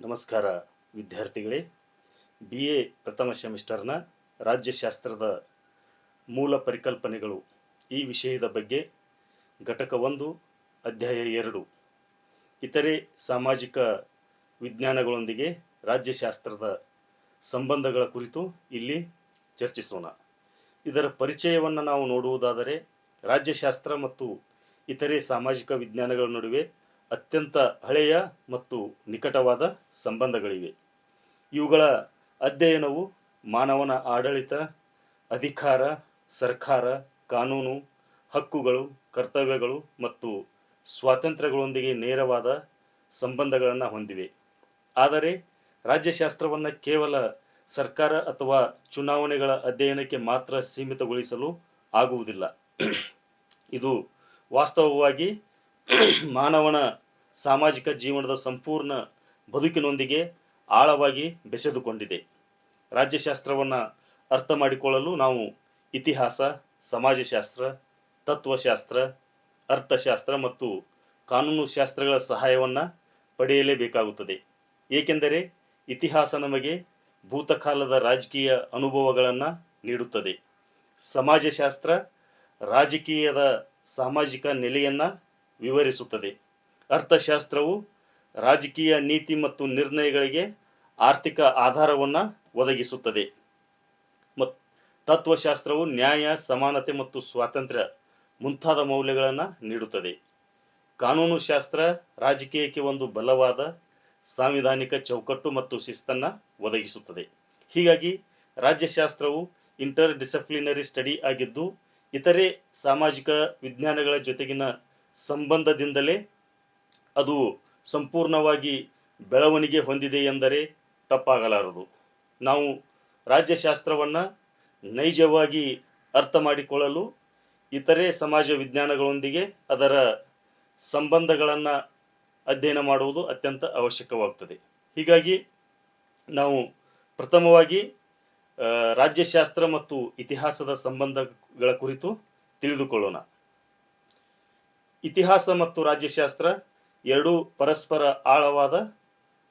ನಮಸ್ಕಾರ ವಿದ್ಯಾರ್ಥಿಗಳೇ. B A ಪ್ರಥಮ ಸೆಮಿಸ್ಟರ್ನ ರಾಜ್ಯಶಾಸ್ತ್ರದ ಮೂಲ ಪರಿಕಲ್ಪನೆಗಳು ಈ ವಿಷಯದ ಬಗ್ಗೆ ಘಟಕ ಒಂದು, ಅಧ್ಯಾಯ ಎರಡು. ಇತರೆ ಸಾಮಾಜಿಕ ವಿಜ್ಞಾನಗಳೊಂದಿಗೆ ರಾಜ್ಯಶಾಸ್ತ್ರದ ಸಂಬಂಧಗಳ ಕುರಿತು ಇಲ್ಲಿ ಚರ್ಚಿಸೋಣ. ಇದರ ಪರಿಚಯವನ್ನು ನಾವು ನೋಡುವುದಾದರೆ ರಾಜ್ಯಶಾಸ್ತ್ರ ಮತ್ತು ಇತರೆ ಸಾಮಾಜಿಕ ವಿಜ್ಞಾನಗಳ ನಡುವೆ ಅತ್ಯಂತ ಹಳೆಯ ಮತ್ತು ನಿಕಟವಾದ ಸಂಬಂಧಗಳಿವೆ. ಇವುಗಳ ಅಧ್ಯಯನವು ಮಾನವನ ಆಡಳಿತ, ಅಧಿಕಾರ, ಸರ್ಕಾರ, ಕಾನೂನು, ಹಕ್ಕುಗಳು, ಕರ್ತವ್ಯಗಳು ಮತ್ತು ಸ್ವಾತಂತ್ರ್ಯಗಳೊಂದಿಗೆ ನೇರವಾದ ಸಂಬಂಧಗಳನ್ನು ಹೊಂದಿವೆ. ಆದರೆ ರಾಜ್ಯಶಾಸ್ತ್ರವನ್ನು ಕೇವಲ ಸರ್ಕಾರ ಅಥವಾ ಚುನಾವಣೆಗಳ ಅಧ್ಯಯನಕ್ಕೆ ಮಾತ್ರ ಸೀಮಿತಗೊಳಿಸಲು ಆಗುವುದಿಲ್ಲ. ಇದು ವಾಸ್ತವವಾಗಿ ಮಾನವನ ಸಾಮಾಜಿಕ ಜೀವನದ ಸಂಪೂರ್ಣ ಬದುಕಿನೊಂದಿಗೆ ಆಳವಾಗಿ ಬೆಸೆದುಕೊಂಡಿದೆ. ರಾಜ್ಯಶಾಸ್ತ್ರವನ್ನು ಅರ್ಥ ಮಾಡಿಕೊಳ್ಳಲು ನಾವು ಇತಿಹಾಸ, ಸಮಾಜಶಾಸ್ತ್ರ, ತತ್ವಶಾಸ್ತ್ರ, ಅರ್ಥಶಾಸ್ತ್ರ ಮತ್ತು ಕಾನೂನು ಶಾಸ್ತ್ರಗಳ ಸಹಾಯವನ್ನು ಪಡೆಯಲೇಬೇಕಾಗುತ್ತದೆ. ಏಕೆಂದರೆ ಇತಿಹಾಸ ನಮಗೆ ಭೂತಕಾಲದ ರಾಜಕೀಯ ಅನುಭವಗಳನ್ನು ನೀಡುತ್ತದೆ. ಸಮಾಜಶಾಸ್ತ್ರ ರಾಜಕೀಯದ ಸಾಮಾಜಿಕ ನೆಲೆಯನ್ನು ವಿವರಿಸುತ್ತದೆ. ಅರ್ಥಶಾಸ್ತ್ರವು ರಾಜಕೀಯ ನೀತಿ ಮತ್ತು ನಿರ್ಣಯಗಳಿಗೆ ಆರ್ಥಿಕ ಆಧಾರವನ್ನು ಒದಗಿಸುತ್ತದೆ. ಮತ್ತು ತತ್ವಶಾಸ್ತ್ರವು ನ್ಯಾಯ, ಸಮಾನತೆ ಮತ್ತು ಸ್ವಾತಂತ್ರ್ಯ ಮುಂತಾದ ಮೌಲ್ಯಗಳನ್ನು ನೀಡುತ್ತದೆ. ಕಾನೂನು ಶಾಸ್ತ್ರ ರಾಜಕೀಯಕ್ಕೆ ಒಂದು ಬಲವಾದ ಸಾಂವಿಧಾನಿಕ ಚೌಕಟ್ಟು ಮತ್ತು ಶಿಸ್ತನ್ನು ಒದಗಿಸುತ್ತದೆ. ಹೀಗಾಗಿ ರಾಜ್ಯಶಾಸ್ತ್ರವು ಇಂಟರ್ ಡಿಸಿಪ್ಲಿನರಿ ಸ್ಟಡಿ ಆಗಿದ್ದು, ಇತರೆ ಸಾಮಾಜಿಕ ವಿಜ್ಞಾನಗಳ ಜೊತೆಗಿನ ಸಂಬಂಧದಿಂದಲೇ ಅದು ಸಂಪೂರ್ಣವಾಗಿ ಬೆಳವಣಿಗೆ ಹೊಂದಿದೆ ಎಂದರೆ ತಪ್ಪಾಗಲಾರದು. ನಾವು ರಾಜ್ಯಶಾಸ್ತ್ರವನ್ನು ನೈಜವಾಗಿ ಅರ್ಥ ಮಾಡಿಕೊಳ್ಳಲು ಇತರೆ ಸಮಾಜ ವಿಜ್ಞಾನಗಳೊಂದಿಗೆ ಅದರ ಸಂಬಂಧಗಳನ್ನು ಅಧ್ಯಯನ ಮಾಡುವುದು ಅತ್ಯಂತ ಅವಶ್ಯಕವಾಗುತ್ತದೆ ಹೀಗಾಗಿ ನಾವು ಪ್ರಥಮವಾಗಿ ರಾಜ್ಯಶಾಸ್ತ್ರ ಮತ್ತು ಇತಿಹಾಸದ ಸಂಬಂಧಗಳ ಕುರಿತು ತಿಳಿದುಕೊಳ್ಳೋಣ. ಇತಿಹಾಸ ಮತ್ತು ರಾಜ್ಯಶಾಸ್ತ್ರ ಎರಡೂ ಪರಸ್ಪರ ಆಳವಾದ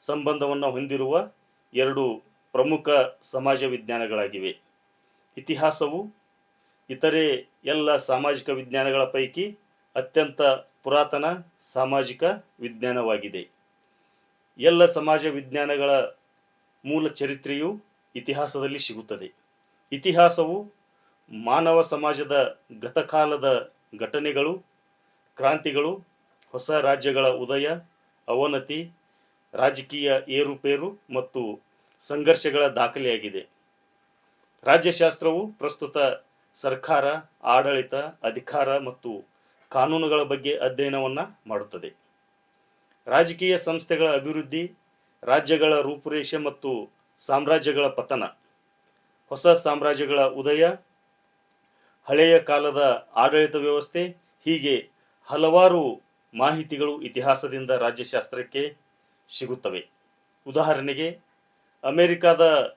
ಸಂಬಂಧವನ್ನು ಹೊಂದಿರುವ ಎರಡು ಪ್ರಮುಖ ಸಮಾಜ ವಿಜ್ಞಾನಗಳಾಗಿವೆ. ಇತಿಹಾಸವು ಇತರೆ ಎಲ್ಲ ಸಾಮಾಜಿಕ ವಿಜ್ಞಾನಗಳ ಪೈಕಿ ಅತ್ಯಂತ ಪುರಾತನ ಸಾಮಾಜಿಕ ವಿಜ್ಞಾನವಾಗಿದೆ. ಎಲ್ಲ ಸಮಾಜ ವಿಜ್ಞಾನಗಳ ಮೂಲ ಚರಿತ್ರೆಯು ಇತಿಹಾಸದಲ್ಲಿ ಸಿಗುತ್ತದೆ. ಇತಿಹಾಸವು ಮಾನವ ಸಮಾಜದ ಗತಕಾಲದ ಘಟನೆಗಳು, ಕ್ರಾಂತಿಗಳು ಹೊಸ ರಾಜ್ಯಗಳ ಉದಯ, ಅವನತಿ, ರಾಜಕೀಯ ಏರುಪೇರು ಮತ್ತು ಸಂಘರ್ಷಗಳ ದಾಖಲೆಯಾಗಿದೆ. ರಾಜ್ಯಶಾಸ್ತ್ರವು ಪ್ರಸ್ತುತ ಸರ್ಕಾರ, ಆಡಳಿತ, ಅಧಿಕಾರ ಮತ್ತು ಕಾನೂನುಗಳ ಬಗ್ಗೆ ಅಧ್ಯಯನವನ್ನು ಮಾಡುತ್ತದೆ. ರಾಜಕೀಯ ಸಂಸ್ಥೆಗಳ ಅಭಿವೃದ್ಧಿ, ರಾಜ್ಯಗಳ ರೂಪುರೇಷೆ ಮತ್ತು ಸಾಮ್ರಾಜ್ಯಗಳ ಪತನ, ಹೊಸ ಸಾಮ್ರಾಜ್ಯಗಳ ಉದಯ, ಹಳೆಯ ಕಾಲದ ಆಡಳಿತ ವ್ಯವಸ್ಥೆ ಹೀಗೆ ಹಲವಾರು ಮಾಹಿತಿಗಳು ಇತಿಹಾಸದಿಂದ ರಾಜ್ಯಶಾಸ್ತ್ರಕ್ಕೆ ಸಿಗುತ್ತವೆ. ಉದಾಹರಣೆಗೆ, ಅಮೆರಿಕದ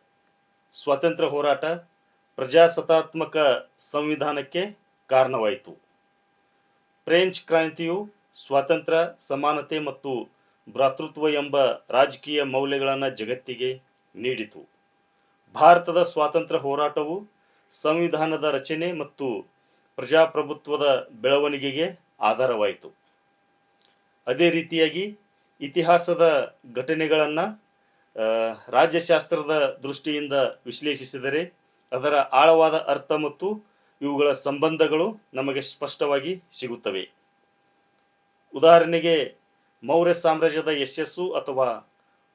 ಸ್ವಾತಂತ್ರ್ಯ ಹೋರಾಟ ಪ್ರಜಾಸತ್ತಾತ್ಮಕ ಸಂವಿಧಾನಕ್ಕೆ ಕಾರಣವಾಯಿತು. ಫ್ರೆಂಚ್ ಕ್ರಾಂತಿಯು ಸ್ವಾತಂತ್ರ್ಯ, ಸಮಾನತೆ ಮತ್ತು ಭ್ರಾತೃತ್ವ ಎಂಬ ರಾಜಕೀಯ ಮೌಲ್ಯಗಳನ್ನು ಜಗತ್ತಿಗೆ ನೀಡಿತು. ಭಾರತದ ಸ್ವಾತಂತ್ರ್ಯ ಹೋರಾಟವು ಸಂವಿಧಾನದ ರಚನೆ ಮತ್ತು ಪ್ರಜಾಪ್ರಭುತ್ವದ ಬೆಳವಣಿಗೆಗೆ ಆಧಾರವಾಯಿತು. ಅದೇ ರೀತಿಯಾಗಿ ಇತಿಹಾಸದ ಘಟನೆಗಳನ್ನು ರಾಜ್ಯಶಾಸ್ತ್ರದ ದೃಷ್ಟಿಯಿಂದ ವಿಶ್ಲೇಷಿಸಿದರೆ ಅದರ ಆಳವಾದ ಅರ್ಥ ಮತ್ತು ಇವುಗಳ ಸಂಬಂಧಗಳು ನಮಗೆ ಸ್ಪಷ್ಟವಾಗಿ ಸಿಗುತ್ತವೆ. ಉದಾಹರಣೆಗೆ, ಮೌರ್ಯ ಸಾಮ್ರಾಜ್ಯದ ಯಶಸ್ಸು ಅಥವಾ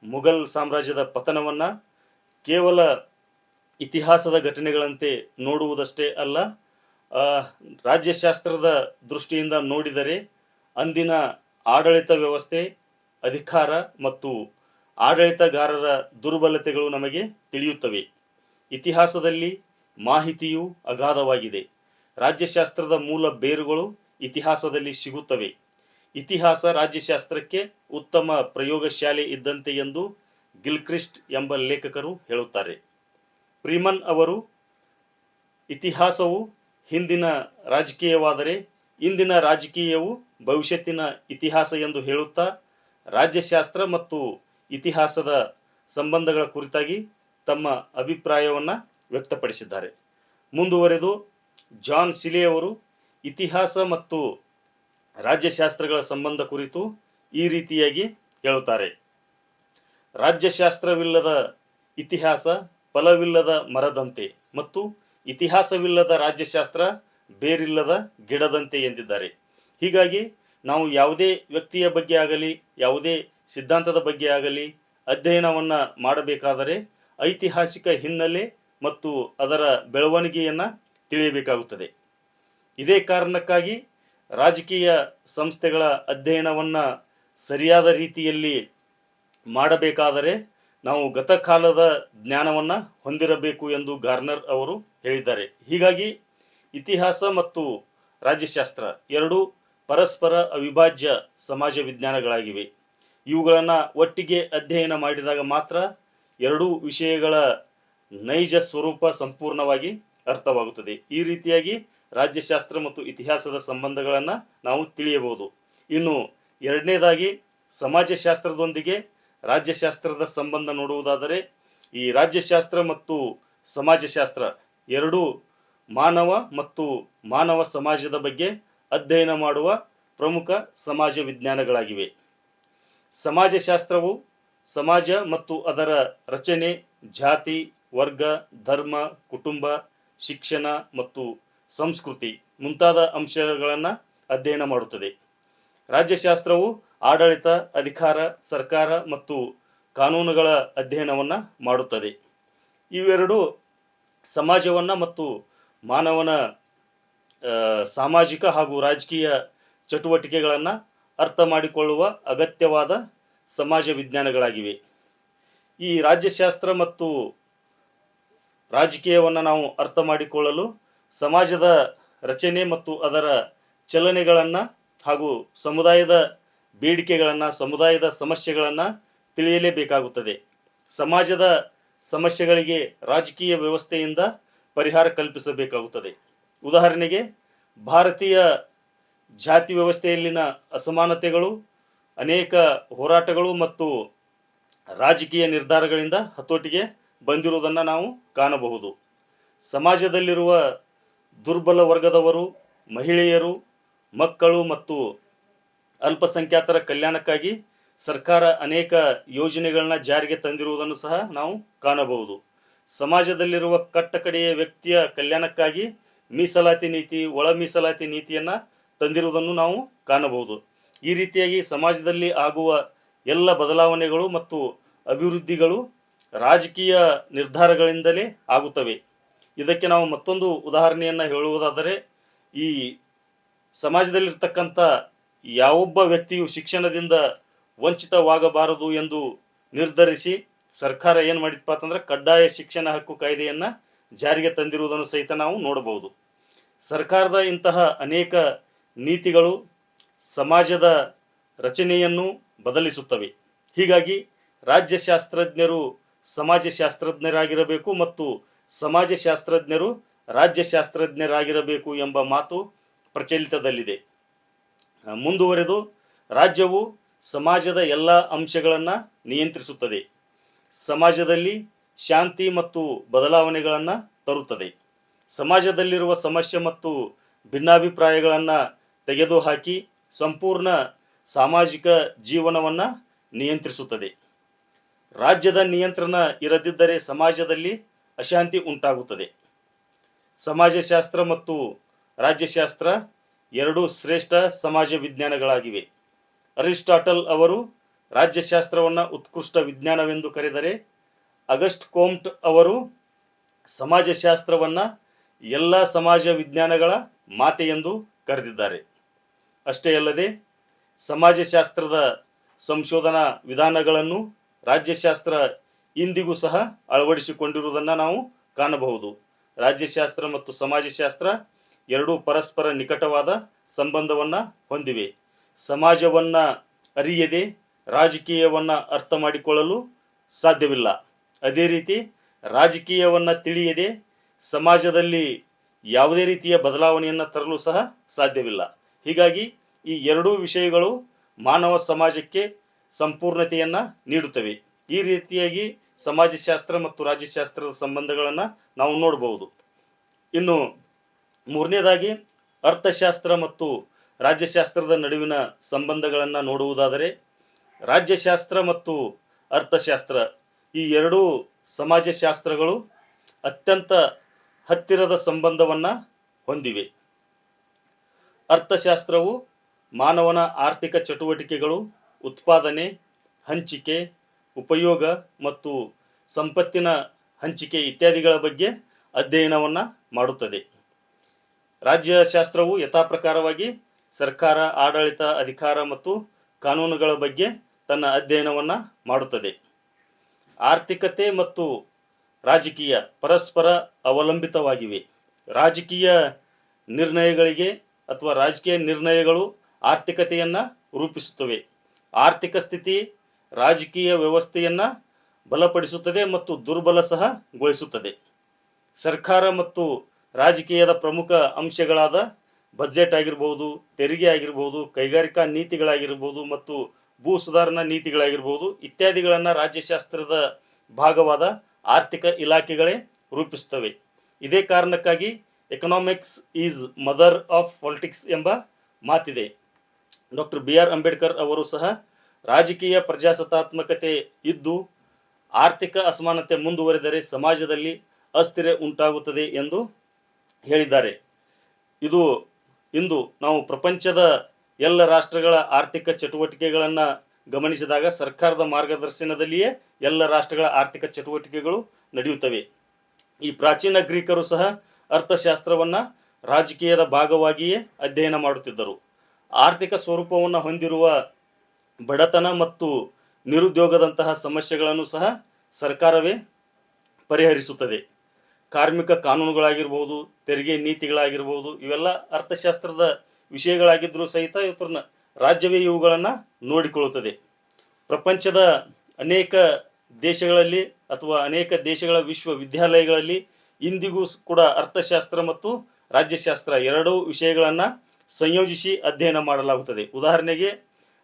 ಮುಘಲ್ ಸಾಮ್ರಾಜ್ಯದ ಪತನವನ್ನು ಕೇವಲ ಇತಿಹಾಸದ ಘಟನೆಗಳಂತೆ ನೋಡುವುದಷ್ಟೇ ಅಲ್ಲ ರಾಜ್ಯಶಾಸ್ತ್ರದ ದೃಷ್ಟಿಯಿಂದ ನೋಡಿದರೆ ಅಂದಿನ ಆಡಳಿತ ವ್ಯವಸ್ಥೆ, ಅಧಿಕಾರ ಮತ್ತು ಆಡಳಿತಗಾರರ ದುರ್ಬಲತೆಗಳು ನಮಗೆ ತಿಳಿಯುತ್ತವೆ. ಇತಿಹಾಸದಲ್ಲಿ ಮಾಹಿತಿಯು ಅಗಾಧವಾಗಿದೆ. ರಾಜ್ಯಶಾಸ್ತ್ರದ ಮೂಲ ಬೇರುಗಳು ಇತಿಹಾಸದಲ್ಲಿ ಸಿಗುತ್ತವೆ. ಇತಿಹಾಸ ರಾಜ್ಯಶಾಸ್ತ್ರಕ್ಕೆ ಉತ್ತಮ ಪ್ರಯೋಗಶಾಲೆ ಇದ್ದಂತೆ ಎಂದು ಗಿಲ್ಕ್ರಿಸ್ಟ್ ಎಂಬ ಲೇಖಕರು ಹೇಳುತ್ತಾರೆ. ಪ್ರೀಮನ್ ಅವರು, ಇತಿಹಾಸವು ಹಿಂದಿನ ರಾಜಕೀಯವಾದರೆ ಇಂದಿನ ರಾಜಕೀಯವು ಭವಿಷ್ಯತ್ತಿನ ಇತಿಹಾಸ ಎಂದು ಹೇಳುತ್ತಾ, ರಾಜ್ಯಶಾಸ್ತ್ರ ಮತ್ತು ಇತಿಹಾಸದ ಸಂಬಂಧಗಳ ಕುರಿತಾಗಿ ತಮ್ಮ ಅಭಿಪ್ರಾಯವನ್ನು ವ್ಯಕ್ತಪಡಿಸಿದ್ದಾರೆ. ಮುಂದುವರೆದು ಜಾನ್ ಸಿಲೆಯವರು ಇತಿಹಾಸ ಮತ್ತು ರಾಜ್ಯಶಾಸ್ತ್ರಗಳ ಸಂಬಂಧ ಕುರಿತು ಈ ರೀತಿಯಾಗಿ ಹೇಳುತ್ತಾರೆ. ರಾಜ್ಯಶಾಸ್ತ್ರವಿಲ್ಲದ ಇತಿಹಾಸ ಫಲವಿಲ್ಲದ ಮರದಂತೆ ಮತ್ತು ಇತಿಹಾಸವಿಲ್ಲದ ರಾಜ್ಯಶಾಸ್ತ್ರ ಬೇರಿಲ್ಲದ ಗಿಡದಂತೆ ಎಂದಿದ್ದಾರೆ. ಹೀಗಾಗಿ ನಾವು ಯಾವುದೇ ವ್ಯಕ್ತಿಯ ಬಗ್ಗೆ ಆಗಲಿ, ಯಾವುದೇ ಸಿದ್ಧಾಂತದ ಬಗ್ಗೆ ಆಗಲಿ ಅಧ್ಯಯನವನ್ನು ಮಾಡಬೇಕಾದರೆ ಐತಿಹಾಸಿಕ ಹಿನ್ನೆಲೆ ಮತ್ತು ಅದರ ಬೆಳವಣಿಗೆಯನ್ನು ತಿಳಿಯಬೇಕಾಗುತ್ತದೆ. ಇದೇ ಕಾರಣಕ್ಕಾಗಿ ರಾಜಕೀಯ ಸಂಸ್ಥೆಗಳ ಅಧ್ಯಯನವನ್ನು ಸರಿಯಾದ ರೀತಿಯಲ್ಲಿ ಮಾಡಬೇಕಾದರೆ ನಾವು ಗತಕಾಲದ ಜ್ಞಾನವನ್ನು ಹೊಂದಿರಬೇಕು ಎಂದು ಗಾರ್ನರ್ ಅವರು ಹೇಳಿದ್ದಾರೆ. ಹೀಗಾಗಿ ಇತಿಹಾಸ ಮತ್ತು ರಾಜ್ಯಶಾಸ್ತ್ರ ಎರಡೂ ಪರಸ್ಪರ ಅವಿಭಾಜ್ಯ ಸಮಾಜ ವಿಜ್ಞಾನಗಳಾಗಿವೆ. ಇವುಗಳನ್ನು ಒಟ್ಟಿಗೆ ಅಧ್ಯಯನ ಮಾಡಿದಾಗ ಮಾತ್ರ ಎರಡೂ ವಿಷಯಗಳ ನೈಜ ಸ್ವರೂಪ ಸಂಪೂರ್ಣವಾಗಿ ಅರ್ಥವಾಗುತ್ತದೆ. ಈ ರೀತಿಯಾಗಿ ರಾಜ್ಯಶಾಸ್ತ್ರ ಮತ್ತು ಇತಿಹಾಸದ ಸಂಬಂಧಗಳನ್ನು ನಾವು ತಿಳಿಯಬಹುದು. ಇನ್ನು ಎರಡನೇದಾಗಿ ಸಮಾಜಶಾಸ್ತ್ರದೊಂದಿಗೆ ರಾಜ್ಯಶಾಸ್ತ್ರದ ಸಂಬಂಧ ನೋಡುವುದಾದರೆ ಈ ರಾಜ್ಯಶಾಸ್ತ್ರ ಮತ್ತು ಸಮಾಜಶಾಸ್ತ್ರ ಎರಡೂ ಮಾನವ ಮತ್ತು ಮಾನವ ಸಮಾಜದ ಬಗ್ಗೆ ಅಧ್ಯಯನ ಮಾಡುವ ಪ್ರಮುಖ ಸಮಾಜ ವಿಜ್ಞಾನಗಳಾಗಿವೆ. ಸಮಾಜಶಾಸ್ತ್ರವು ಸಮಾಜ ಮತ್ತು ಅದರ ರಚನೆ, ಜಾತಿ, ವರ್ಗ, ಧರ್ಮ, ಕುಟುಂಬ, ಶಿಕ್ಷಣ ಮತ್ತು ಸಂಸ್ಕೃತಿ ಮುಂತಾದ ಅಂಶಗಳನ್ನು ಅಧ್ಯಯನ ಮಾಡುತ್ತದೆ. ರಾಜ್ಯಶಾಸ್ತ್ರವು ಆಡಳಿತ, ಅಧಿಕಾರ, ಸರ್ಕಾರ ಮತ್ತು ಕಾನೂನುಗಳ ಅಧ್ಯಯನವನ್ನು ಮಾಡುತ್ತದೆ. ಇವೆರಡು ಸಮಾಜವನ್ನು ಮತ್ತು ಮಾನವನ ಸಾಮಾಜಿಕ ಹಾಗೂ ರಾಜಕೀಯ ಚಟುವಟಿಕೆಗಳನ್ನು ಅರ್ಥ ಮಾಡಿಕೊಳ್ಳುವ ಅಗತ್ಯವಾದ ಸಮಾಜ ವಿಜ್ಞಾನಗಳಾಗಿವೆ. ಈ ರಾಜ್ಯಶಾಸ್ತ್ರ ಮತ್ತು ರಾಜಕೀಯವನ್ನು ನಾವು ಅರ್ಥ ಮಾಡಿಕೊಳ್ಳಲು ಸಮಾಜದ ರಚನೆ ಮತ್ತು ಅದರ ಚಲನೆಗಳನ್ನು ಹಾಗೂ ಸಮುದಾಯದ ಬೇಡಿಕೆಗಳನ್ನು, ಸಮುದಾಯದ ಸಮಸ್ಯೆಗಳನ್ನು ತಿಳಿಯಲೇಬೇಕಾಗುತ್ತದೆ. ಸಮಾಜದ ಸಮಸ್ಯೆಗಳಿಗೆ ರಾಜಕೀಯ ವ್ಯವಸ್ಥೆಯಿಂದ ಪರಿಹಾರ ಕಲ್ಪಿಸಬೇಕಾಗುತ್ತದೆ. ಉದಾಹರಣೆಗೆ, ಭಾರತೀಯ ಜಾತಿ ವ್ಯವಸ್ಥೆಯಲ್ಲಿನ ಅಸಮಾನತೆಗಳು, ಅನೇಕ ಹೋರಾಟಗಳು ಮತ್ತು ರಾಜಕೀಯ ನಿರ್ಧಾರಗಳಿಂದ ಹತೋಟಿಗೆ ಬಂದಿರುವುದನ್ನು ನಾವು ಕಾಣಬಹುದು. ಸಮಾಜದಲ್ಲಿರುವ ದುರ್ಬಲ ವರ್ಗದವರು, ಮಹಿಳೆಯರು, ಮಕ್ಕಳು ಮತ್ತು ಅಲ್ಪಸಂಖ್ಯಾತರ ಕಲ್ಯಾಣಕ್ಕಾಗಿ ಸರ್ಕಾರ ಅನೇಕ ಯೋಜನೆಗಳನ್ನ ಜಾರಿಗೆ ತಂದಿರುವುದನ್ನು ಸಹ ನಾವು ಕಾಣಬಹುದು. ಸಮಾಜದಲ್ಲಿರುವ ಕಟ್ಟಕಡೆಯ ವ್ಯಕ್ತಿಯ ಕಲ್ಯಾಣಕ್ಕಾಗಿ ಮೀಸಲಾತಿ ನೀತಿ, ಒಳ ಮೀಸಲಾತಿ ನೀತಿಯನ್ನು ತಂದಿರುವುದನ್ನು ನಾವು ಕಾಣಬಹುದು. ಈ ರೀತಿಯಾಗಿ ಸಮಾಜದಲ್ಲಿ ಆಗುವ ಎಲ್ಲ ಬದಲಾವಣೆಗಳು ಮತ್ತು ಅಭಿವೃದ್ಧಿಗಳು ರಾಜಕೀಯ ನಿರ್ಧಾರಗಳಿಂದಲೇ ಆಗುತ್ತವೆ. ಇದಕ್ಕೆ ನಾವು ಮತ್ತೊಂದು ಉದಾಹರಣೆಯನ್ನು ಹೇಳುವುದಾದರೆ, ಈ ಸಮಾಜದಲ್ಲಿರ್ತಕ್ಕಂಥ ಯಾವೊಬ್ಬ ವ್ಯಕ್ತಿಯು ಶಿಕ್ಷಣದಿಂದ ವಂಚಿತವಾಗಬಾರದು ಎಂದು ನಿರ್ಧರಿಸಿ ಸರ್ಕಾರ ಏನು ಮಾಡಿದಪ್ಪ ಅಂತಂದ್ರೆ ಕಡ್ಡಾಯ ಶಿಕ್ಷಣ ಹಕ್ಕು ಕಾಯ್ದೆಯನ್ನು ಜಾರಿಗೆ ತಂದಿರುವುದನ್ನು ಸಹಿತ ನಾವು ನೋಡಬಹುದು. ಸರ್ಕಾರದ ಇಂತಹ ಅನೇಕ ನೀತಿಗಳು ಸಮಾಜದ ರಚನೆಯನ್ನು ಬದಲಿಸುತ್ತವೆ. ಹೀಗಾಗಿ ರಾಜ್ಯಶಾಸ್ತ್ರಜ್ಞರು ಸಮಾಜಶಾಸ್ತ್ರಜ್ಞರಾಗಿರಬೇಕು ಮತ್ತು ಸಮಾಜಶಾಸ್ತ್ರಜ್ಞರು ರಾಜ್ಯಶಾಸ್ತ್ರಜ್ಞರಾಗಿರಬೇಕು ಎಂಬ ಮಾತು ಪ್ರಚಲಿತದಲ್ಲಿದೆ. ಮುಂದುವರೆದು ರಾಜ್ಯವು ಸಮಾಜದ ಎಲ್ಲ ಅಂಶಗಳನ್ನು ನಿಯಂತ್ರಿಸುತ್ತದೆ. ಸಮಾಜದಲ್ಲಿ ಶಾಂತಿ ಮತ್ತು ಬದಲಾವಣೆಗಳನ್ನು ತರುತ್ತದೆ. ಸಮಾಜದಲ್ಲಿರುವ ಸಮಸ್ಯೆ ಮತ್ತು ಭಿನ್ನಾಭಿಪ್ರಾಯಗಳನ್ನು ತೆಗೆದುಹಾಕಿ ಸಂಪೂರ್ಣ ಸಾಮಾಜಿಕ ಜೀವನವನ್ನು ನಿಯಂತ್ರಿಸುತ್ತದೆ. ರಾಜ್ಯದ ನಿಯಂತ್ರಣ ಇರದಿದ್ದರೆ ಸಮಾಜದಲ್ಲಿ ಅಶಾಂತಿ ಉಂಟಾಗುತ್ತದೆ. ಸಮಾಜಶಾಸ್ತ್ರ ಮತ್ತು ರಾಜ್ಯಶಾಸ್ತ್ರ ಎರಡೂ ಶ್ರೇಷ್ಠ ಸಮಾಜ ವಿಜ್ಞಾನಗಳಾಗಿವೆ. ಅರಿಸ್ಟಾಟಲ್ ಅವರು ರಾಜ್ಯಶಾಸ್ತ್ರವನ್ನು ಉತ್ಕೃಷ್ಟ ವಿಜ್ಞಾನವೆಂದು ಕರೆದರೆ ಅಗಸ್ಟ್ ಕೋಮ್ಟ್ ಅವರು ಸಮಾಜಶಾಸ್ತ್ರವನ್ನು ಎಲ್ಲ ಸಮಾಜ ವಿಜ್ಞಾನಗಳ ಮಾತೆ ಎಂದು ಕರೆದಿದ್ದಾರೆ. ಅಷ್ಟೇ ಅಲ್ಲದೆ ಸಮಾಜಶಾಸ್ತ್ರದ ಸಂಶೋಧನಾ ವಿಧಾನಗಳನ್ನು ರಾಜ್ಯಶಾಸ್ತ್ರ ಇಂದಿಗೂ ಸಹ ಅಳವಡಿಸಿಕೊಂಡಿರುವುದನ್ನು ನಾವು ಕಾಣಬಹುದು. ರಾಜ್ಯಶಾಸ್ತ್ರ ಮತ್ತು ಸಮಾಜಶಾಸ್ತ್ರ ಎರಡೂ ಪರಸ್ಪರ ನಿಕಟವಾದ ಸಂಬಂಧವನ್ನು ಹೊಂದಿವೆ. ಸಮಾಜವನ್ನು ಅರಿಯದೆ ರಾಜಕೀಯವನ್ನು ಅರ್ಥ ಮಾಡಿಕೊಳ್ಳಲು ಸಾಧ್ಯವಿಲ್ಲ. ಅದೇ ರೀತಿ ರಾಜಕೀಯವನ್ನು ತಿಳಿಯದೆ ಸಮಾಜದಲ್ಲಿ ಯಾವುದೇ ರೀತಿಯ ಬದಲಾವಣೆಯನ್ನು ತರಲು ಸಹ ಸಾಧ್ಯವಿಲ್ಲ. ಹೀಗಾಗಿ ಈ ಎರಡೂ ವಿಷಯಗಳು ಮಾನವ ಸಮಾಜಕ್ಕೆ ಸಂಪೂರ್ಣತೆಯನ್ನು ನೀಡುತ್ತವೆ. ಈ ರೀತಿಯಾಗಿ ಸಮಾಜಶಾಸ್ತ್ರ ಮತ್ತು ರಾಜ್ಯಶಾಸ್ತ್ರದ ಸಂಬಂಧಗಳನ್ನು ನಾವು ನೋಡಬಹುದು. ಇನ್ನು ಮೂರನೇದಾಗಿ ಅರ್ಥಶಾಸ್ತ್ರ ಮತ್ತು ರಾಜ್ಯಶಾಸ್ತ್ರದ ನಡುವಿನ ಸಂಬಂಧಗಳನ್ನು ನೋಡುವುದಾದರೆ ರಾಜ್ಯಶಾಸ್ತ್ರ ಮತ್ತು ಅರ್ಥಶಾಸ್ತ್ರ ಈ ಎರಡೂ ಸಮಾಜಶಾಸ್ತ್ರಗಳು ಅತ್ಯಂತ ಹತ್ತಿರದ ಸಂಬಂಧವನ್ನು ಹೊಂದಿವೆ. ಅರ್ಥಶಾಸ್ತ್ರವು ಮಾನವನ ಆರ್ಥಿಕ ಚಟುವಟಿಕೆಗಳು, ಉತ್ಪಾದನೆ, ಹಂಚಿಕೆ, ಉಪಯೋಗ ಮತ್ತು ಸಂಪತ್ತಿನ ಹಂಚಿಕೆ ಇತ್ಯಾದಿಗಳ ಬಗ್ಗೆ ಅಧ್ಯಯನವನ್ನು ಮಾಡುತ್ತದೆ. ರಾಜ್ಯಶಾಸ್ತ್ರವು ಯಥಾಪ್ರಕಾರವಾಗಿ ಸರ್ಕಾರ, ಆಡಳಿತ, ಅಧಿಕಾರ ಮತ್ತು ಕಾನೂನುಗಳ ಬಗ್ಗೆ ತನ್ನ ಅಧ್ಯಯನವನ್ನು ಮಾಡುತ್ತದೆ. ಆರ್ಥಿಕತೆ ಮತ್ತು ರಾಜಕೀಯ ಪರಸ್ಪರ ಅವಲಂಬಿತವಾಗಿವೆ. ರಾಜಕೀಯ ನಿರ್ಣಯಗಳಿಗೆ ಅಥವಾ ರಾಜಕೀಯ ನಿರ್ಣಯಗಳು ಆರ್ಥಿಕತೆಯನ್ನು ರೂಪಿಸುತ್ತವೆ. ಆರ್ಥಿಕ ಸ್ಥಿತಿ ರಾಜಕೀಯ ವ್ಯವಸ್ಥೆಯನ್ನು ಬಲಪಡಿಸುತ್ತದೆ ಮತ್ತು ದುರ್ಬಲ ಸಹ ಗೊಳಿಸುತ್ತದೆ. ಸರ್ಕಾರ ಮತ್ತು ರಾಜಕೀಯದ ಪ್ರಮುಖ ಅಂಶಗಳಾದ ಬಜೆಟ್ ಆಗಿರ್ಬೋದು, ತೆರಿಗೆ ಆಗಿರ್ಬೋದು, ಕೈಗಾರಿಕಾ ನೀತಿಗಳಾಗಿರ್ಬೋದು ಮತ್ತು ಭೂ ಸುಧಾರಣಾ ನೀತಿಗಳಾಗಿರ್ಬೋದು, ಇತ್ಯಾದಿಗಳನ್ನು ರಾಜ್ಯಶಾಸ್ತ್ರದ ಭಾಗವಾದ ಆರ್ಥಿಕ ಇಲಾಖೆಗಳೇ ರೂಪಿಸುತ್ತವೆ. ಇದೇ ಕಾರಣಕ್ಕಾಗಿ economics is mother of politics ಎಂಬ ಮಾತಿದೆ. ಡಾಕ್ಟರ್ ಬಿ ಆರ್ ಅಂಬೇಡ್ಕರ್ ಅವರು ಸಹ ರಾಜಕೀಯ ಪ್ರಜಾಸತ್ತಾತ್ಮಕತೆ ಇದ್ದು ಆರ್ಥಿಕ ಅಸಮಾನತೆ ಮುಂದುವರೆದರೆ ಸಮಾಜದಲ್ಲಿ ಅಸ್ಥಿರ ಉಂಟಾಗುತ್ತದೆ ಎಂದು ಹೇಳಿದ್ದಾರೆ. ಇದು ಇಂದು ನಾವು ಪ್ರಪಂಚದ ಎಲ್ಲ ರಾಷ್ಟ್ರಗಳ ಆರ್ಥಿಕ ಚಟುವಟಿಕೆಗಳನ್ನು ಗಮನಿಸಿದಾಗ ಸರ್ಕಾರದ ಮಾರ್ಗದರ್ಶನದಲ್ಲಿಯೇ ಎಲ್ಲ ರಾಷ್ಟ್ರಗಳ ಆರ್ಥಿಕ ಚಟುವಟಿಕೆಗಳು ನಡೆಯುತ್ತವೆ. ಈ ಪ್ರಾಚೀನ ಗ್ರೀಕರು ಸಹ ಅರ್ಥಶಾಸ್ತ್ರವನ್ನು ರಾಜಕೀಯದ ಭಾಗವಾಗಿಯೇ ಅಧ್ಯಯನ ಮಾಡುತ್ತಿದ್ದರು. ಆರ್ಥಿಕ ಸ್ವರೂಪವನ್ನು ಹೊಂದಿರುವ ಬಡತನ ಮತ್ತು ನಿರುದ್ಯೋಗದಂತಹ ಸಮಸ್ಯೆಗಳನ್ನು ಸಹ ಸರ್ಕಾರವೇ ಪರಿಹರಿಸುತ್ತದೆ. ಕಾರ್ಮಿಕ ಕಾನೂನುಗಳಾಗಿರ್ಬೋದು, ತೆರಿಗೆ ನೀತಿಗಳಾಗಿರ್ಬೋದು, ಇವೆಲ್ಲ ಅರ್ಥಶಾಸ್ತ್ರದ ವಿಷಯಗಳಾಗಿದ್ದರೂ ಸಹಿತ ಇವತ್ತರನ್ನ ರಾಜ್ಯವೇ ಇವುಗಳನ್ನು ನೋಡಿಕೊಳ್ಳುತ್ತದೆ. ಪ್ರಪಂಚದ ಅನೇಕ ದೇಶಗಳಲ್ಲಿ ಅಥವಾ ಅನೇಕ ದೇಶಗಳ ವಿಶ್ವವಿದ್ಯಾಲಯಗಳಲ್ಲಿ ಇಂದಿಗೂ ಕೂಡ ಅರ್ಥಶಾಸ್ತ್ರ ಮತ್ತು ರಾಜ್ಯಶಾಸ್ತ್ರ ಎರಡೂ ವಿಷಯಗಳನ್ನು ಸಂಯೋಜಿಸಿ ಅಧ್ಯಯನ ಮಾಡಲಾಗುತ್ತದೆ. ಉದಾಹರಣೆಗೆ,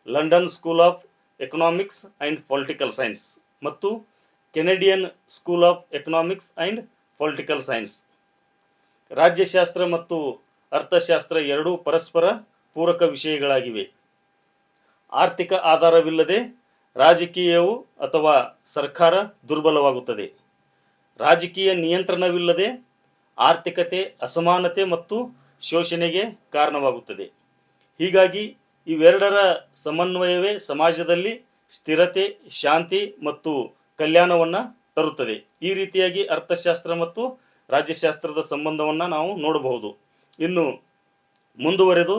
London school of economics and political science ಮತ್ತು Canadian school of economics and political science. ರಾಜ್ಯಶಾಸ್ತ್ರ ಮತ್ತು ಅರ್ಥಶಾಸ್ತ್ರ ಎರಡೂ ಪರಸ್ಪರ ಪೂರಕ ವಿಷಯಗಳಾಗಿವೆ. ಆರ್ಥಿಕ ಆಧಾರವಿಲ್ಲದೆ ರಾಜಕೀಯವು ಅಥವಾ ಸರ್ಕಾರ ದುರ್ಬಲವಾಗುತ್ತದೆ. ರಾಜಕೀಯ ನಿಯಂತ್ರಣವಿಲ್ಲದೆ ಆರ್ಥಿಕತೆ ಅಸಮಾನತೆ ಮತ್ತು ಶೋಷಣೆಗೆ ಕಾರಣವಾಗುತ್ತದೆ. ಹೀಗಾಗಿ ಇವೆರಡರ ಸಮನ್ವಯವೇ ಸಮಾಜದಲ್ಲಿ ಸ್ಥಿರತೆ, ಶಾಂತಿ ಮತ್ತು ಕಲ್ಯಾಣವನ್ನು ತರುತ್ತದೆ. ಈ ರೀತಿಯಾಗಿ ಅರ್ಥಶಾಸ್ತ್ರ ಮತ್ತು ರಾಜ್ಯಶಾಸ್ತ್ರದ ಸಂಬಂಧವನ್ನು ನಾವು ನೋಡಬಹುದು. ಇನ್ನು ಮುಂದುವರೆದು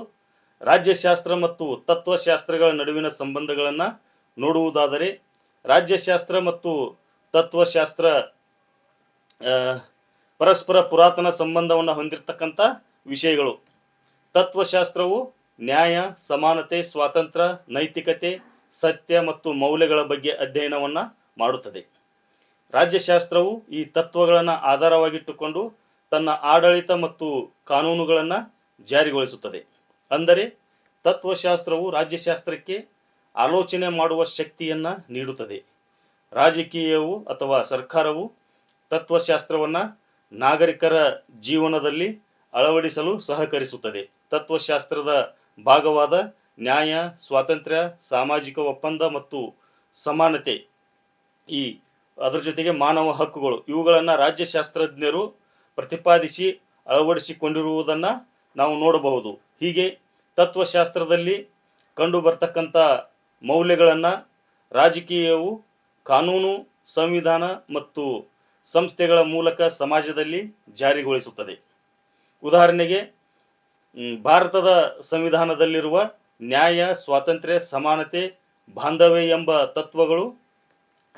ರಾಜ್ಯಶಾಸ್ತ್ರ ಮತ್ತು ತತ್ವಶಾಸ್ತ್ರಗಳ ನಡುವಿನ ಸಂಬಂಧಗಳನ್ನು ನೋಡುವುದಾದರೆ ರಾಜ್ಯಶಾಸ್ತ್ರ ಮತ್ತು ತತ್ವಶಾಸ್ತ್ರ ಪರಸ್ಪರ ಪುರಾತನ ಸಂಬಂಧವನ್ನು ಹೊಂದಿರತಕ್ಕಂಥ ವಿಷಯಗಳು. ತತ್ವಶಾಸ್ತ್ರವು ನ್ಯಾಯ, ಸಮಾನತೆ ಸ್ವಾತಂತ್ರ್ಯ ನೈತಿಕತೆ, ಸತ್ಯ ಮತ್ತು ಮೌಲ್ಯಗಳ ಬಗ್ಗೆ ಅಧ್ಯಯನವನ್ನು ಮಾಡುತ್ತದೆ. ರಾಜ್ಯಶಾಸ್ತ್ರವು ಈ ತತ್ವಗಳನ್ನು ಆಧಾರವಾಗಿಟ್ಟುಕೊಂಡು ತನ್ನ ಆಡಳಿತ ಮತ್ತು ಕಾನೂನುಗಳನ್ನು ಜಾರಿಗೊಳಿಸುತ್ತದೆ. ಅಂದರೆ ತತ್ವಶಾಸ್ತ್ರವು ರಾಜ್ಯಶಾಸ್ತ್ರಕ್ಕೆ ಆಲೋಚನೆ ಮಾಡುವ ಶಕ್ತಿಯನ್ನು ನೀಡುತ್ತದೆ. ರಾಜಕೀಯವು ಅಥವಾ ಸರ್ಕಾರವು ತತ್ವಶಾಸ್ತ್ರವನ್ನು ನಾಗರಿಕರ ಜೀವನದಲ್ಲಿ ಅಳವಡಿಸಲು ಸಹಕರಿಸುತ್ತದೆ. ತತ್ವಶಾಸ್ತ್ರದ ಭಾಗವಾದ ನ್ಯಾಯ, ಸ್ವಾತಂತ್ರ್ಯ, ಸಾಮಾಜಿಕ ಒಪ್ಪಂದ ಮತ್ತು ಸಮಾನತೆ ಈ ಅದರ ಜೊತೆಗೆ ಮಾನವ ಹಕ್ಕುಗಳು ಇವುಗಳನ್ನು ರಾಜ್ಯಶಾಸ್ತ್ರಜ್ಞರು ಪ್ರತಿಪಾದಿಸಿ, ಅಳವಡಿಸಿಕೊಂಡಿರುವುದನ್ನು ನಾವು ನೋಡಬಹುದು. ಹೀಗೆ ತತ್ವಶಾಸ್ತ್ರದಲ್ಲಿ ಕಂಡು ಬರ್ತಕ್ಕಂಥ ಮೌಲ್ಯಗಳನ್ನು ರಾಜಕೀಯವು, ಕಾನೂನು, ಸಂವಿಧಾನ ಮತ್ತು ಸಂಸ್ಥೆಗಳ ಮೂಲಕ ಸಮಾಜದಲ್ಲಿ ಜಾರಿಗೊಳಿಸುತ್ತದೆ. ಉದಾಹರಣೆಗೆ ಭಾರತದ ಸಂವಿಧಾನದಲ್ಲಿರುವ ನ್ಯಾಯ, ಸ್ವಾತಂತ್ರ್ಯ, ಸಮಾನತೆ, ಬಾಂಧವ್ಯ ಎಂಬ ತತ್ವಗಳು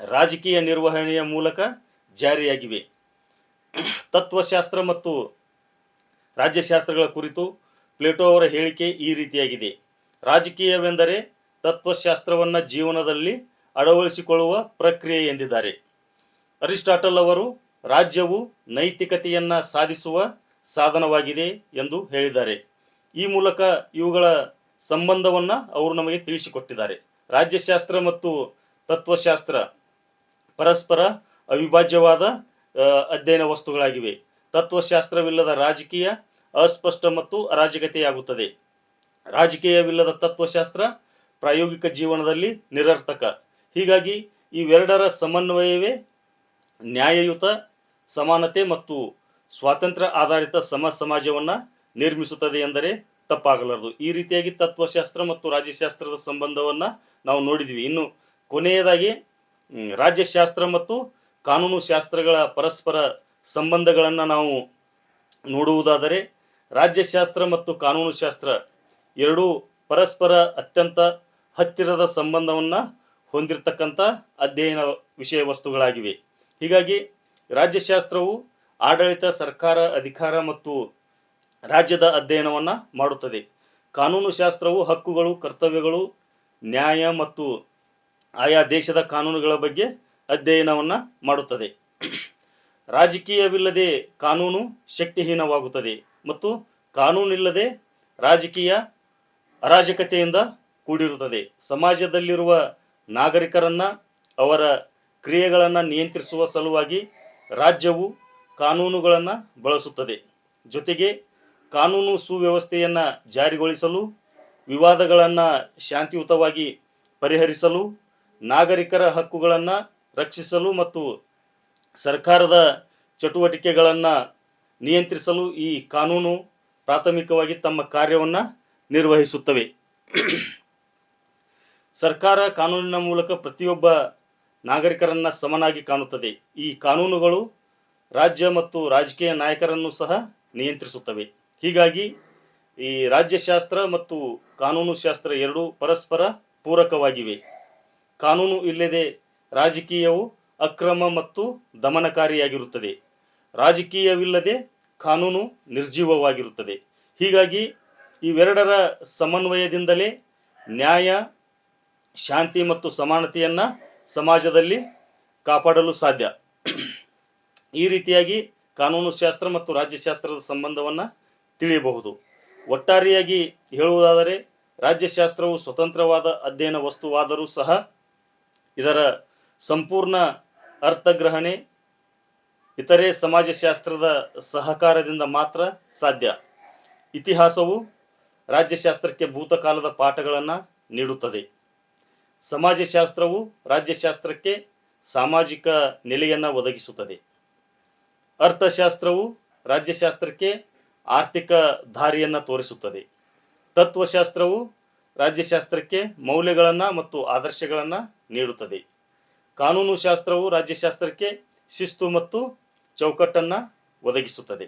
ರಾಜಕೀಯ ನಿರ್ವಹಣೆಯ ಮೂಲಕ ಜಾರಿಯಾಗಿವೆ. ತತ್ವಶಾಸ್ತ್ರ ಮತ್ತು ರಾಜ್ಯಶಾಸ್ತ್ರಗಳ ಕುರಿತು ಪ್ಲೇಟೋ ಅವರ ಹೇಳಿಕೆ ಈ ರೀತಿಯಾಗಿದೆ. ರಾಜಕೀಯವೆಂದರೆ ತತ್ವಶಾಸ್ತ್ರವನ್ನು ಜೀವನದಲ್ಲಿ ಅಳವಡಿಸಿಕೊಳ್ಳುವ ಪ್ರಕ್ರಿಯೆ ಎಂದಿದ್ದಾರೆ. ಅರಿಸ್ಟಾಟಲ್ ಅವರು ರಾಜ್ಯವು ನೈತಿಕತೆಯನ್ನು ಸಾಧಿಸುವ ಸಾಧನವಾಗಿದೆ ಎಂದು ಹೇಳಿದ್ದಾರೆ. ಈ ಮೂಲಕ ಇವುಗಳ ಸಂಬಂಧವನ್ನು ಅವರು ನಮಗೆ ತಿಳಿಸಿಕೊಟ್ಟಿದ್ದಾರೆ. ರಾಜ್ಯಶಾಸ್ತ್ರ ಮತ್ತು ತತ್ವಶಾಸ್ತ್ರ ಪರಸ್ಪರ ಅವಿಭಾಜ್ಯವಾದ ಅಧ್ಯಯನ ವಸ್ತುಗಳಾಗಿವೆ. ತತ್ವಶಾಸ್ತ್ರವಿಲ್ಲದ ರಾಜಕೀಯ ಅಸ್ಪಷ್ಟ ಮತ್ತು ಅರಾಜಕತೆಯಾಗುತ್ತದೆ. ರಾಜಕೀಯವಿಲ್ಲದ ತತ್ವಶಾಸ್ತ್ರ ಪ್ರಾಯೋಗಿಕ ಜೀವನದಲ್ಲಿ ನಿರರ್ಥಕ. ಹೀಗಾಗಿ ಇವೆರಡರ ಸಮನ್ವಯವೇ ನ್ಯಾಯಯುತ ಸಮಾನತೆ ಮತ್ತು ಸ್ವಾತಂತ್ರ್ಯ ಆಧಾರಿತ ಸಮ ಸಮಾಜವನ್ನು ನಿರ್ಮಿಸುತ್ತದೆ ಎಂದರೆ ತಪ್ಪಾಗಲಾರದು. ಈ ರೀತಿಯಾಗಿ ತತ್ವಶಾಸ್ತ್ರ ಮತ್ತು ರಾಜ್ಯಶಾಸ್ತ್ರದ ಸಂಬಂಧವನ್ನು ನಾವು ನೋಡಿದ್ವಿ. ಇನ್ನು ಕೊನೆಯದಾಗಿ ರಾಜ್ಯಶಾಸ್ತ್ರ ಮತ್ತು ಕಾನೂನು ಶಾಸ್ತ್ರಗಳ ಪರಸ್ಪರ ಸಂಬಂಧಗಳನ್ನು ನಾವು ನೋಡುವುದಾದರೆ ರಾಜ್ಯಶಾಸ್ತ್ರ ಮತ್ತು ಕಾನೂನು ಶಾಸ್ತ್ರ ಎರಡೂ ಪರಸ್ಪರ ಅತ್ಯಂತ ಹತ್ತಿರದ ಸಂಬಂಧವನ್ನು ಹೊಂದಿರತಕ್ಕಂಥ ಅಧ್ಯಯನ ವಿಷಯ ವಸ್ತುಗಳಾಗಿವೆ. ಹೀಗಾಗಿ ರಾಜ್ಯಶಾಸ್ತ್ರವು ಆಡಳಿತ, ಸರ್ಕಾರ, ಅಧಿಕಾರ ಮತ್ತು ರಾಜ್ಯದ ಅಧ್ಯಯನವನ್ನು ಮಾಡುತ್ತದೆ. ಕಾನೂನು ಶಾಸ್ತ್ರವು ಹಕ್ಕುಗಳು, ಕರ್ತವ್ಯಗಳು, ನ್ಯಾಯ ಮತ್ತು ಆಯಾ ದೇಶದ ಕಾನೂನುಗಳ ಬಗ್ಗೆ ಅಧ್ಯಯನವನ್ನು ಮಾಡುತ್ತದೆ. ರಾಜಕೀಯವಿಲ್ಲದೆ ಕಾನೂನು ಶಕ್ತಿಹೀನವಾಗುತ್ತದೆ ಮತ್ತು ಕಾನೂನಿಲ್ಲದೆ ರಾಜಕೀಯ ಅರಾಜಕತೆಯಿಂದ ಕೂಡಿರುತ್ತದೆ. ಸಮಾಜದಲ್ಲಿರುವ ನಾಗರಿಕರನ್ನು, ಅವರ ಕ್ರಿಯೆಗಳನ್ನು ನಿಯಂತ್ರಿಸುವ ಸಲುವಾಗಿ ರಾಜ್ಯವು ಕಾನೂನುಗಳನ್ನು ಬಳಸುತ್ತದೆ. ಜೊತೆಗೆ ಕಾನೂನು ಸುವ್ಯವಸ್ಥೆಯನ್ನು ಜಾರಿಗೊಳಿಸಲು, ವಿವಾದಗಳನ್ನು ಶಾಂತಿಯುತವಾಗಿ ಪರಿಹರಿಸಲು, ನಾಗರಿಕರ ಹಕ್ಕುಗಳನ್ನು ರಕ್ಷಿಸಲು ಮತ್ತು ಸರ್ಕಾರದ ಚಟುವಟಿಕೆಗಳನ್ನು ನಿಯಂತ್ರಿಸಲು ಈ ಕಾನೂನು ಪ್ರಾಥಮಿಕವಾಗಿ ತಮ್ಮ ಕಾರ್ಯವನ್ನು ನಿರ್ವಹಿಸುತ್ತವೆ. ಸರ್ಕಾರ ಕಾನೂನಿನ ಮೂಲಕ ಪ್ರತಿಯೊಬ್ಬ ನಾಗರಿಕರನ್ನು ಸಮನಾಗಿ ಕಾಣುತ್ತದೆ. ಈ ಕಾನೂನುಗಳು ರಾಜ್ಯ ಮತ್ತು ರಾಜಕೀಯ ನಾಯಕರನ್ನು ಸಹ ನಿಯಂತ್ರಿಸುತ್ತವೆ. ಹೀಗಾಗಿ ಈ ರಾಜ್ಯಶಾಸ್ತ್ರ ಮತ್ತು ಕಾನೂನು ಶಾಸ್ತ್ರ ಎರಡೂ ಪರಸ್ಪರ ಪೂರಕವಾಗಿವೆ. ಕಾನೂನು ಇಲ್ಲದೆ ರಾಜಕೀಯವು ಅಕ್ರಮ ಮತ್ತು ದಮನಕಾರಿಯಾಗಿರುತ್ತದೆ. ರಾಜಕೀಯವಿಲ್ಲದೆ ಕಾನೂನು ನಿರ್ಜೀವವಾಗಿರುತ್ತದೆ. ಹೀಗಾಗಿ ಇವೆರಡರ ಸಮನ್ವಯದಿಂದಲೇ ನ್ಯಾಯ, ಶಾಂತಿ ಮತ್ತು ಸಮಾನತೆಯನ್ನು ಸಮಾಜದಲ್ಲಿ ಕಾಪಾಡಲು ಸಾಧ್ಯ. ಈ ರೀತಿಯಾಗಿ ಕಾನೂನು ಶಾಸ್ತ್ರ ಮತ್ತು ರಾಜ್ಯಶಾಸ್ತ್ರದ ಸಂಬಂಧವನ್ನು ತಿಳಿಯಬಹುದು. ಒಟ್ಟಾರೆಯಾಗಿ ಹೇಳುವುದಾದರೆ, ರಾಜ್ಯಶಾಸ್ತ್ರವು ಸ್ವತಂತ್ರವಾದ ಅಧ್ಯಯನ ವಸ್ತುವಾದರೂ ಸಹ ಇದರ ಸಂಪೂರ್ಣ ಅರ್ಥಗ್ರಹಣೆ ಇತರೆ ಸಮಾಜಶಾಸ್ತ್ರದ ಸಹಕಾರದಿಂದ ಮಾತ್ರ ಸಾಧ್ಯ. ಇತಿಹಾಸವು ರಾಜ್ಯಶಾಸ್ತ್ರಕ್ಕೆ ಭೂತಕಾಲದ ಪಾಠಗಳನ್ನು ನೀಡುತ್ತದೆ. ಸಮಾಜಶಾಸ್ತ್ರವು ರಾಜ್ಯಶಾಸ್ತ್ರಕ್ಕೆ ಸಾಮಾಜಿಕ ನೆಲೆಯನ್ನು ಒದಗಿಸುತ್ತದೆ. ಅರ್ಥಶಾಸ್ತ್ರವು ರಾಜ್ಯಶಾಸ್ತ್ರಕ್ಕೆ ಆರ್ಥಿಕ ದಾರಿಯನ್ನು ತೋರಿಸುತ್ತದೆ. ತತ್ವಶಾಸ್ತ್ರವು ರಾಜ್ಯಶಾಸ್ತ್ರಕ್ಕೆ ಮೌಲ್ಯಗಳನ್ನು ಮತ್ತು ಆದರ್ಶಗಳನ್ನು ನೀಡುತ್ತದೆ. ಕಾನೂನು ಶಾಸ್ತ್ರವು ರಾಜ್ಯಶಾಸ್ತ್ರಕ್ಕೆ ಶಿಸ್ತು ಮತ್ತು ಚೌಕಟ್ಟನ್ನು ಒದಗಿಸುತ್ತದೆ.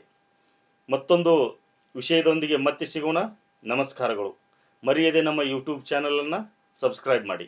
ಮತ್ತೊಂದು ವಿಷಯದೊಂದಿಗೆ ಮತ್ತೆ ಸಿಗೋಣ. ನಮಸ್ಕಾರಗಳು. ಮರೆಯದೆ ನಮ್ಮ ಯೂಟ್ಯೂಬ್ ಚಾನಲನ್ನು ಸಬ್ಸ್ಕ್ರೈಬ್ ಮಾಡಿ.